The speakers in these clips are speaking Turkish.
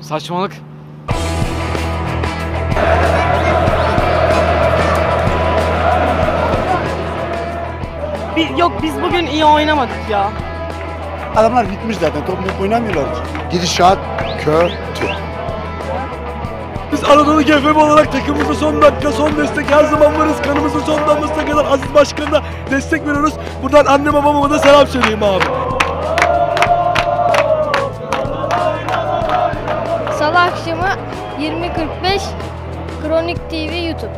Saçmalık. Bi- yok biz bugün iyi oynamadık ya. Adamlar bitmiş zaten. Top top oynamıyorlar ki. Gidişat kötü. Biz Anadolu GFM olarak takımımıza son dakika, son destek her zaman varız. Kanımızın son damlasına kadar Aziz Başkan'a destek veriyoruz. Buradan anne babama da selam söyleyeyim abi. Akşamı 20.45 Kronik TV YouTube.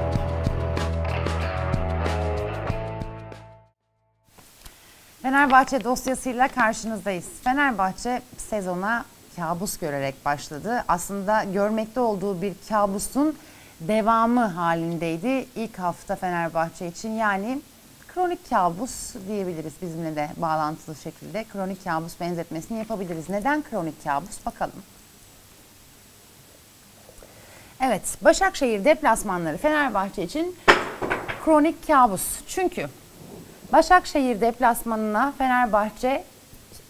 Fenerbahçe dosyasıyla karşınızdayız. Fenerbahçe sezona kabus görerek başladı. Aslında görmekte olduğu bir kabusun devamı halindeydi ilk hafta Fenerbahçe için. Yani kronik kabus diyebiliriz bizimle de bağlantılı şekilde. Kronik kabus benzetmesini yapabiliriz. Neden kronik kabus? Bakalım. Evet, Başakşehir deplasmanları Fenerbahçe için kronik kabus. Çünkü Başakşehir deplasmanına Fenerbahçe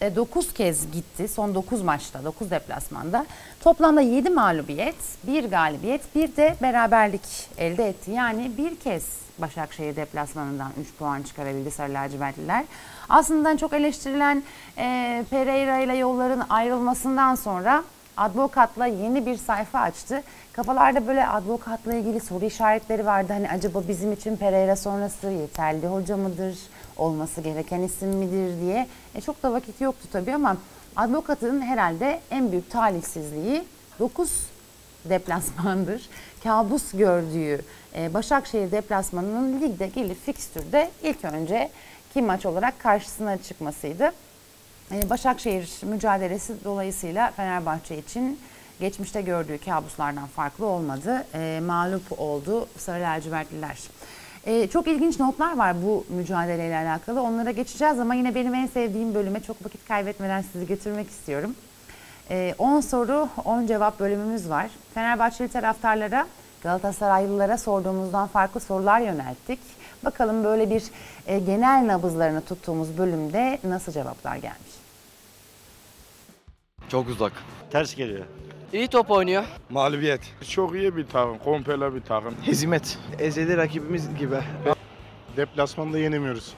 9 kez gitti. Son 9 maçta, 9 deplasmanda. Toplamda 7 mağlubiyet, 1 galibiyet, bir de beraberlik elde etti. Yani bir kez Başakşehir deplasmanından 3 puan çıkarabildi Sarı Lacivertliler. Aslında çok eleştirilen e, Pereira ile yolların ayrılmasından sonra Advokat'la yeni bir sayfa açtı. Kafalarda böyle advokatla ilgili soru işaretleri vardı. Hani acaba bizim için Pereira sonrası yeterli hoca mıdır, olması gereken isim midir diye. E çok da vakit yoktu tabii ama advokatın herhalde en büyük talihsizliği 9 deplasmandır. Kabus gördüğü e, Başakşehir deplasmanının ligde gelip fikstürde ilk önce kim maç olarak karşısına çıkmasıydı. E, Başakşehir mücadelesi dolayısıyla Fenerbahçe için geçmişte gördüğü kabuslardan farklı olmadı. E, mağlup oldu Sarı Lacivertliler. E, çok ilginç notlar var bu mücadeleyle alakalı. Onlara geçeceğiz ama yine benim en sevdiğim bölüme çok vakit kaybetmeden sizi götürmek istiyorum. 10 soru 10 cevap bölümümüz var. Fenerbahçeli taraftarlara Galatasaraylılara sorduğumuzdan farklı sorular yönelttik. Bakalım böyle bir e, genel nabızlarını tuttuğumuz bölümde nasıl cevaplar gelmiş. Çok uzak. Ters geliyor. İyi top oynuyor. Mağlubiyet. Çok iyi bir takım, komple bir takım. Hezimet. Ezeli rakibimiz gibi. Deplasmanda yenemiyoruz.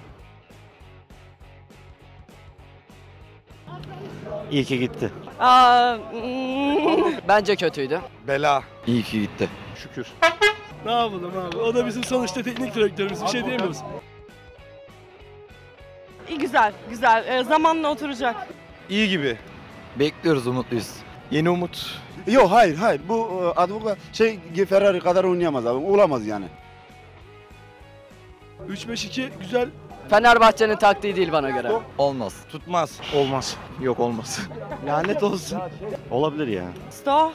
İyi ki gitti. Aa, mm, Bence kötüydü. Bela. İyi ki gitti. Şükür. Ne yapalım abi? O da bizim sonuçta teknik direktörümüz. Bir şey diyemiyoruz. iyi güzel, güzel. Ee, zamanla oturacak. İyi gibi. Bekliyoruz umutluyuz. Yeni umut. Yok hayır hayır. Bu e, advokat şey Ferrari kadar oynayamaz abi. Olamaz yani. 3-5-2 güzel. Fenerbahçe'nin taktiği değil bana göre. Olmaz. Tutmaz. Olmaz. Yok olmaz. Lanet olsun. Olabilir ya. Sto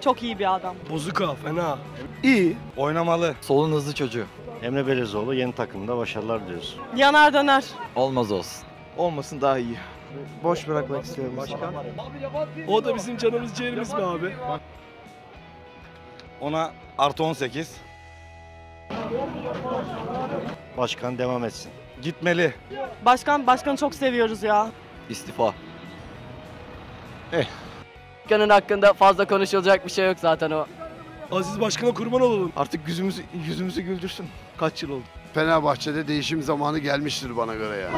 çok iyi bir adam. Bozuka fena. İyi. Oynamalı. Solun hızlı çocuğu. Emre Belezoğlu yeni takımda başarılar diliyoruz. Yanar döner. Olmaz olsun. Olmasın daha iyi. Boş bırakmak istiyorum. O da bizim canımız ciğerimiz mi abi? Ona artı 18. Başkan devam etsin. Gitmeli. Başkan, başkanı çok seviyoruz ya. İstifa. Eh. Başkanın hakkında fazla konuşulacak bir şey yok zaten o. Aziz Başkan'a kurban olalım. Artık yüzümüzü, yüzümüzü güldürsün. Kaç yıl oldu? Fenerbahçe'de değişim zamanı gelmiştir bana göre ya.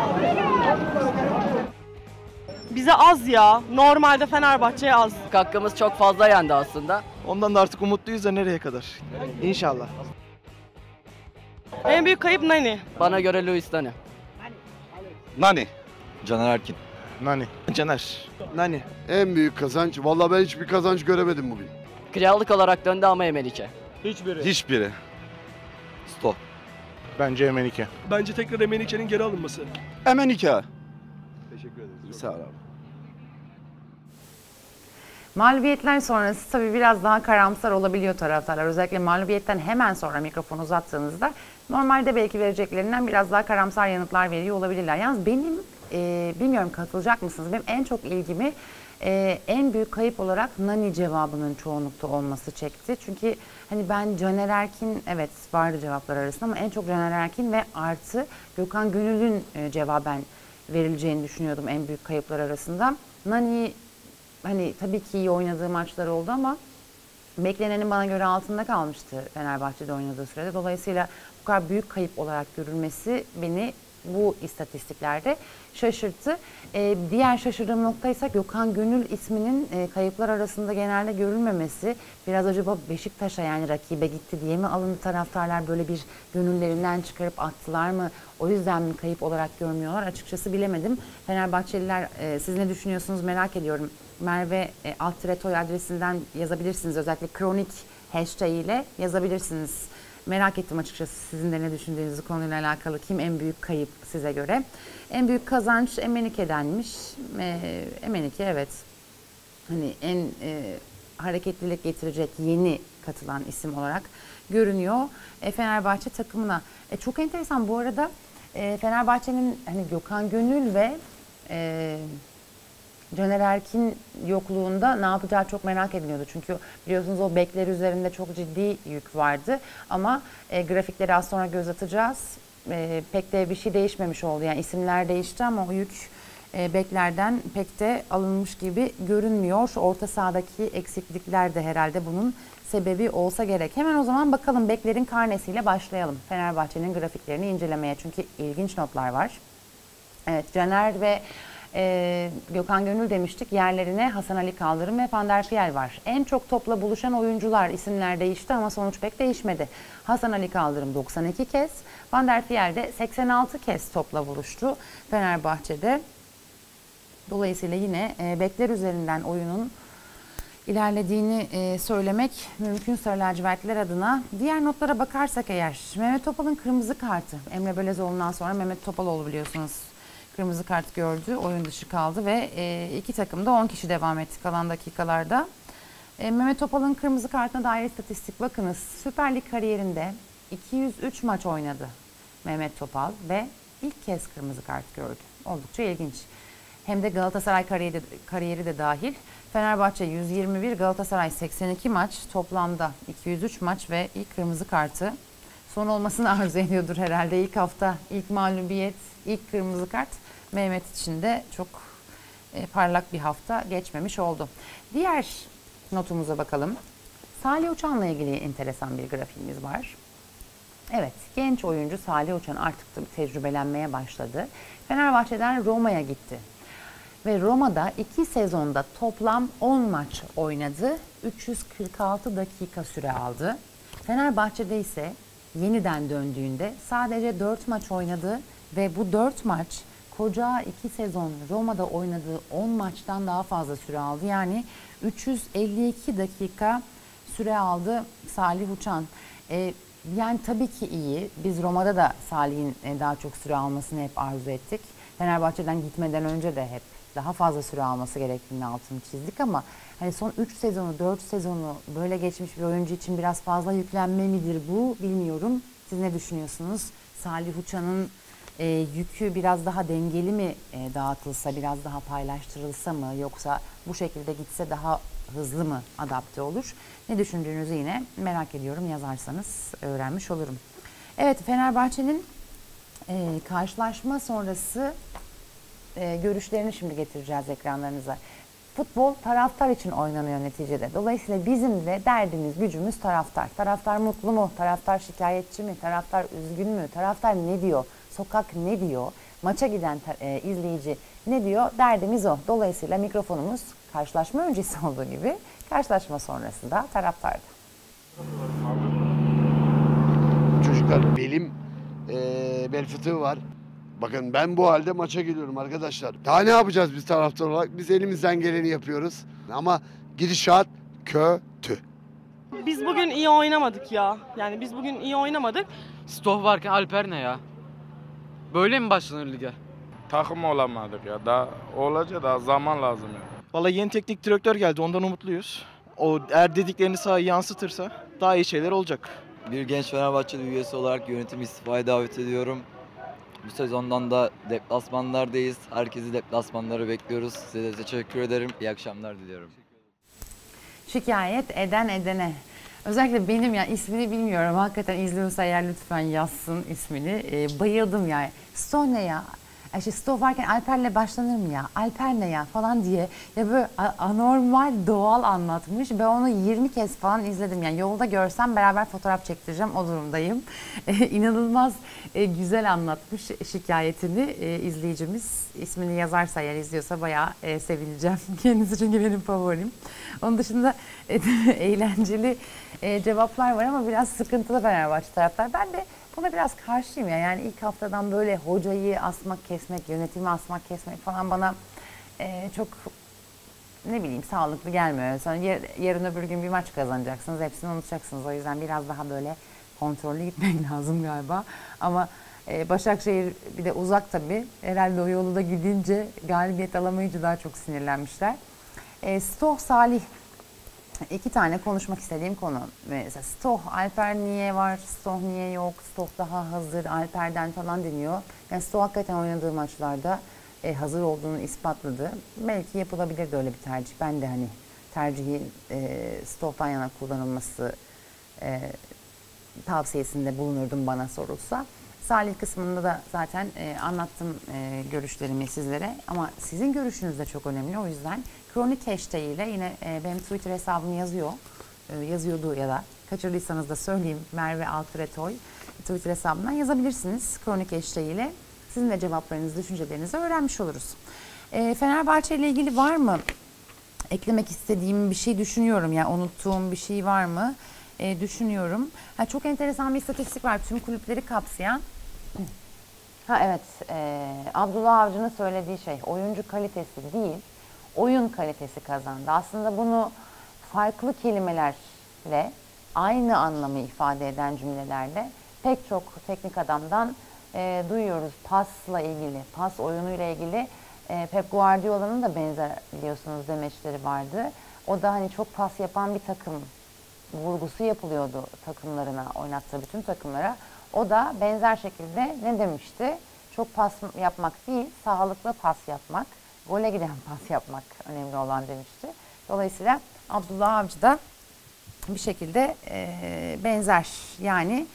Bize az ya. Normalde Fenerbahçe'ye az. Hakkımız çok fazla yendi aslında. Ondan da artık umutluyuz da nereye kadar? İnşallah. En büyük kayıp Nani. Bana göre Luis Dani. Nani. Caner Erkin. Nani. Caner. Nani. En büyük kazanç, vallahi ben hiçbir kazanç göremedim bugün. Krallık olarak döndü ama Emenike. Hiçbiri. Sto. Bence Emenike. Bence tekrar Emenike'nin geri alınması. Hemen iki. Teşekkür ederim. Sağ ol abi. Mağlubiyetler sonrası tabii biraz daha karamsar olabiliyor taraftarlar. Özellikle mağlubiyetten hemen sonra mikrofonu uzattığınızda normalde belki vereceklerinden biraz daha karamsar yanıtlar veriyor olabilirler. Yalnız benim e, bilmiyorum katılacak mısınız? Benim en çok ilgimi e, en büyük kayıp olarak Nani cevabının çoğunlukta olması çekti. Çünkü hani ben Caner Erkin evet vardı cevaplar arasında ama en çok Caner Erkin ve artı Gökhan Gönül'ün e, cevaben verileceğini düşünüyordum en büyük kayıplar arasında. Nani hani tabii ki iyi oynadığı maçlar oldu ama beklenenin bana göre altında kalmıştı Fenerbahçe'de oynadığı sürede. Dolayısıyla bu kadar büyük kayıp olarak görülmesi beni bu istatistiklerde şaşırttı. Ee, diğer şaşırdığım nokta ise Gökhan Gönül isminin e, kayıplar arasında genelde görülmemesi. Biraz acaba Beşiktaş'a yani rakibe gitti diye mi alındı taraftarlar böyle bir gönüllerinden çıkarıp attılar mı? O yüzden mi kayıp olarak görmüyorlar? Açıkçası bilemedim. Fenerbahçeliler e, siz ne düşünüyorsunuz merak ediyorum. Merve e, Altretoy adresinden yazabilirsiniz. Özellikle kronik hashtag ile yazabilirsiniz. Merak ettim açıkçası sizin de ne düşündüğünüzü konuyla alakalı. Kim en büyük kayıp size göre? En büyük kazanç Emenike'denmiş. E, Emenike evet. Hani en e, hareketlilik getirecek yeni katılan isim olarak görünüyor e, Fenerbahçe takımına. E, çok enteresan bu arada e, Fenerbahçe'nin hani Gökhan Gönül ve e, Caner Erkin yokluğunda ne yapacağı çok merak ediliyordu. Çünkü biliyorsunuz o bekler üzerinde çok ciddi yük vardı. Ama e, grafikleri az sonra göz atacağız. E, pek de bir şey değişmemiş oldu. Yani isimler değişti ama o yük e, beklerden pek de alınmış gibi görünmüyor. Orta sahadaki eksiklikler de herhalde bunun sebebi olsa gerek. Hemen o zaman bakalım beklerin karnesiyle başlayalım. Fenerbahçe'nin grafiklerini incelemeye çünkü ilginç notlar var. Evet Caner ve e, Gökhan Gönül demiştik. Yerlerine Hasan Ali Kaldırım ve Van der var. En çok topla buluşan oyuncular isimler değişti ama sonuç pek değişmedi. Hasan Ali Kaldırım 92 kez, Van der de 86 kez topla buluştu Fenerbahçe'de. Dolayısıyla yine e, bekler üzerinden oyunun ilerlediğini e, söylemek mümkün Sarı lacivertliler adına. Diğer notlara bakarsak eğer Mehmet Topal'ın kırmızı kartı. Emre Belezoğlu'ndan sonra Mehmet Topaloğlu biliyorsunuz kırmızı kart gördü. Oyun dışı kaldı ve e, iki takım da 10 kişi devam etti kalan dakikalarda. E, Mehmet Topal'ın kırmızı kartına dair istatistik bakınız. Süper Lig kariyerinde 203 maç oynadı Mehmet Topal ve ilk kez kırmızı kart gördü. Oldukça ilginç. Hem de Galatasaray kariyeri, kariyeri de dahil. Fenerbahçe 121, Galatasaray 82 maç, toplamda 203 maç ve ilk kırmızı kartı son olmasını arzu ediyordur herhalde. İlk hafta, ilk mağlubiyet, ilk kırmızı kart Mehmet için de çok e, parlak bir hafta geçmemiş oldu. Diğer notumuza bakalım. Salih Uçan'la ilgili enteresan bir grafiğimiz var. Evet, genç oyuncu Salih Uçan artık tecrübelenmeye başladı. Fenerbahçe'den Roma'ya gitti. Ve Roma'da iki sezonda toplam 10 maç oynadı. 346 dakika süre aldı. Fenerbahçe'de ise yeniden döndüğünde sadece 4 maç oynadı ve bu 4 maç koca 2 sezon Roma'da oynadığı 10 maçtan daha fazla süre aldı. Yani 352 dakika süre aldı Salih Uçan. Ee, yani tabii ki iyi. Biz Roma'da da Salih'in e, daha çok süre almasını hep arzu ettik. Fenerbahçe'den gitmeden önce de hep daha fazla süre alması gerektiğini altını çizdik ama hani son 3 sezonu, 4 sezonu böyle geçmiş bir oyuncu için biraz fazla yüklenme midir bu bilmiyorum. Siz ne düşünüyorsunuz? Salih Uçan'ın e, yükü biraz daha dengeli mi e, dağıtılsa, biraz daha paylaştırılsa mı yoksa bu şekilde gitse daha hızlı mı adapte olur? Ne düşündüğünüzü yine merak ediyorum yazarsanız öğrenmiş olurum. Evet Fenerbahçe'nin e, karşılaşma sonrası e, görüşlerini şimdi getireceğiz ekranlarınıza. Futbol taraftar için oynanıyor neticede. Dolayısıyla bizim de derdimiz, gücümüz taraftar. Taraftar mutlu mu? Taraftar şikayetçi mi? Taraftar üzgün mü? Taraftar ne diyor? Sokak ne diyor? Maça giden e, izleyici ne diyor? Derdimiz o. Dolayısıyla mikrofonumuz karşılaşma öncesi olduğu gibi karşılaşma sonrası da taraftarda. Çocuklar belim eee bel fıtığı var. Bakın ben bu halde maça geliyorum arkadaşlar. Daha ne yapacağız biz taraftar olarak? Biz elimizden geleni yapıyoruz. Ama gidişat kötü. Biz bugün iyi oynamadık ya. Yani biz bugün iyi oynamadık. Stoh varken Alper ne ya? Böyle mi başlanır lige? takım olamadık ya. Daha olacak daha zaman lazım ya. Valla yeni teknik direktör geldi ondan umutluyuz. O eğer dediklerini sahaya yansıtırsa daha iyi şeyler olacak. Bir genç Fenerbahçeli üyesi olarak yönetim istifaya davet ediyorum. Bu sezondan da deplasmanlardayız. Herkesi deplasmanları bekliyoruz. Size de teşekkür ederim. İyi akşamlar diliyorum. Şikayet eden edene. Özellikle benim ya ismini bilmiyorum. Hakikaten izliyorsa eğer lütfen yazsın ismini. Ee, bayıldım yani. Stone'ya Ya işte Stoh varken Alper'le başlanır mı ya? Alper ne ya falan diye ya böyle anormal doğal anlatmış. Ben onu 20 kez falan izledim. Yani yolda görsem beraber fotoğraf çektireceğim o durumdayım. E, inanılmaz e, güzel anlatmış şikayetini e, izleyicimiz. ismini yazarsa eğer izliyorsa bayağı e, sevineceğim. Kendisi çünkü benim favorim. Onun dışında e, eğlenceli e, cevaplar var ama biraz sıkıntılı Fenerbahçe taraftar. Ben de buna biraz karşıyım ya. Yani ilk haftadan böyle hocayı asmak, kesmek, yönetimi asmak, kesmek falan bana e, çok ne bileyim sağlıklı gelmiyor. Sonra yar- yarın öbür gün bir maç kazanacaksınız. Hepsini unutacaksınız. O yüzden biraz daha böyle kontrollü gitmek lazım galiba. Ama e, Başakşehir bir de uzak tabii. Herhalde o yolu da gidince galibiyet alamayınca daha çok sinirlenmişler. E, Stoh Salih iki tane konuşmak istediğim konu. Mesela Stoh, Alper niye var, Stoh niye yok, Stoh daha hazır, Alper'den falan deniyor. Yani Stoh hakikaten oynadığı maçlarda e, hazır olduğunu ispatladı. Belki yapılabilirdi öyle bir tercih. Ben de hani tercihi e, Stoh'tan yana kullanılması e, tavsiyesinde bulunurdum bana sorulsa. Salih kısmında da zaten e, anlattım e, görüşlerimi sizlere ama sizin görüşünüz de çok önemli. O yüzden kronik hashtag ile yine e, benim Twitter hesabım yazıyor. E, yazıyordu ya da kaçırdıysanız da söyleyeyim Merve Altretoy Twitter hesabından yazabilirsiniz kronik hashtag ile. Sizin de cevaplarınızı, düşüncelerinizi öğrenmiş oluruz. E, Fenerbahçe ile ilgili var mı eklemek istediğim bir şey düşünüyorum. Yani unuttuğum bir şey var mı? E, düşünüyorum. Ha, çok enteresan bir istatistik var. Tüm kulüpleri kapsayan. Ha evet. E, Abdullah Avcı'nın söylediği şey oyuncu kalitesi değil, oyun kalitesi kazandı. Aslında bunu farklı kelimelerle aynı anlamı ifade eden cümlelerle pek çok teknik adamdan e, duyuyoruz. Pasla ilgili, pas oyunuyla ilgili e, Pep Guardiola'nın da benzer biliyorsunuz demeçleri vardı. O da hani çok pas yapan bir takım vurgusu yapılıyordu takımlarına, oynattığı bütün takımlara. O da benzer şekilde ne demişti? Çok pas yapmak değil, sağlıklı pas yapmak, gole giden pas yapmak önemli olan demişti. Dolayısıyla Abdullah Avcı da bir şekilde e, benzer. Yani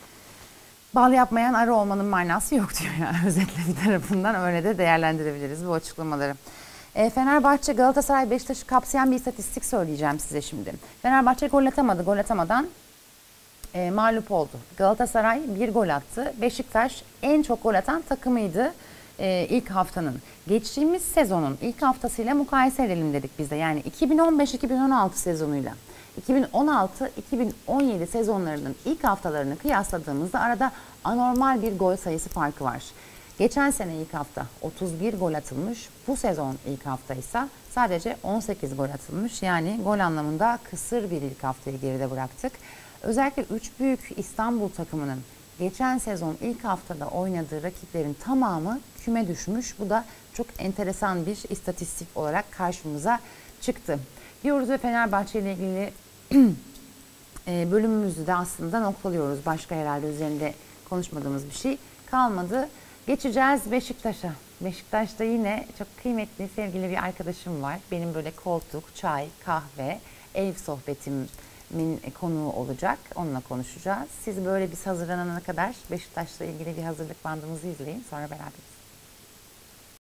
bal yapmayan arı olmanın manası yok diyor yani özetle bir tarafından öyle de değerlendirebiliriz bu açıklamaları. E, Fenerbahçe, Galatasaray, Beşiktaş'ı kapsayan bir istatistik söyleyeceğim size şimdi. Fenerbahçe gol atamadı. Gol atamadan e, mağlup oldu. Galatasaray bir gol attı. Beşiktaş en çok gol atan takımıydı e, ilk haftanın. Geçtiğimiz sezonun ilk haftasıyla mukayese edelim dedik biz de. Yani 2015-2016 sezonuyla 2016-2017 sezonlarının ilk haftalarını kıyasladığımızda arada anormal bir gol sayısı farkı var. Geçen sene ilk hafta 31 gol atılmış. Bu sezon ilk hafta ise sadece 18 gol atılmış. Yani gol anlamında kısır bir ilk haftayı geride bıraktık. Özellikle 3 büyük İstanbul takımının geçen sezon ilk haftada oynadığı rakiplerin tamamı küme düşmüş. Bu da çok enteresan bir istatistik olarak karşımıza çıktı. Diyoruz ve Fenerbahçe ile ilgili e, bölümümüzü de aslında noktalıyoruz. Başka herhalde üzerinde konuşmadığımız bir şey kalmadı. Geçeceğiz Beşiktaş'a. Beşiktaş'ta yine çok kıymetli, sevgili bir arkadaşım var. Benim böyle koltuk, çay, kahve, ev sohbetimin konuğu olacak. Onunla konuşacağız. Siz böyle biz hazırlanana kadar Beşiktaş'la ilgili bir hazırlık bandımızı izleyin. Sonra beraberiz.